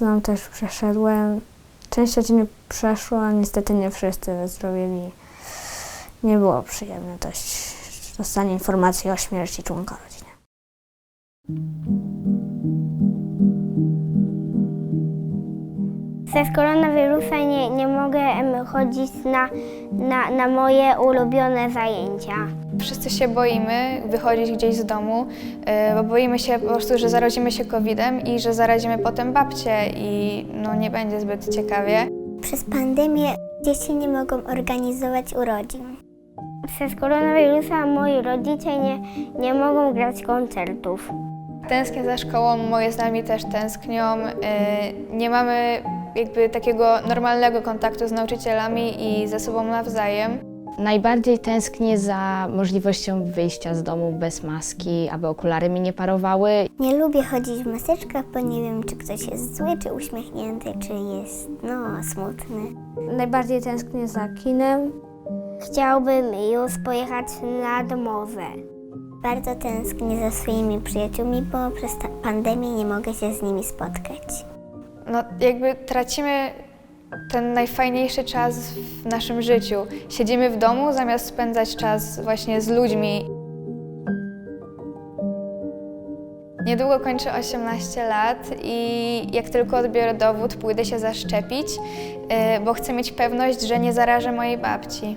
mocną też przeszedłem. Część rzeczy nie przeszło, a niestety nie wszyscy wyzdrowili. Nie było przyjemne dość dostanie informacji o śmierci członka rodziny. Przez koronawirusa nie, nie mogę chodzić na, na, na moje ulubione zajęcia. Wszyscy się boimy wychodzić gdzieś z domu, y, bo boimy się po prostu, że zarazimy się COVID-em i że zarazimy potem babcię i no nie będzie zbyt ciekawie. Przez pandemię dzieci nie mogą organizować urodzin. Przez koronawirusa moi rodzice nie, nie mogą grać koncertów. Tęsknię za szkołą, moje znajomie też tęsknią. y, Nie mamy jakby takiego normalnego kontaktu z nauczycielami i ze sobą nawzajem. Najbardziej tęsknię za możliwością wyjścia z domu bez maski, aby okulary mi nie parowały. Nie lubię chodzić w maseczkach, bo nie wiem, czy ktoś jest zły, czy uśmiechnięty, czy jest, no, smutny. Najbardziej tęsknię za kinem. Chciałbym już pojechać nad morze. Bardzo tęsknię za swoimi przyjaciółmi, bo przez pandemię nie mogę się z nimi spotkać. No jakby tracimy ten najfajniejszy czas w naszym życiu. Siedzimy w domu zamiast spędzać czas właśnie z ludźmi. Niedługo kończę 18 lat i jak tylko odbiorę dowód, pójdę się zaszczepić, y, bo chcę mieć pewność, że nie zarażę mojej babci.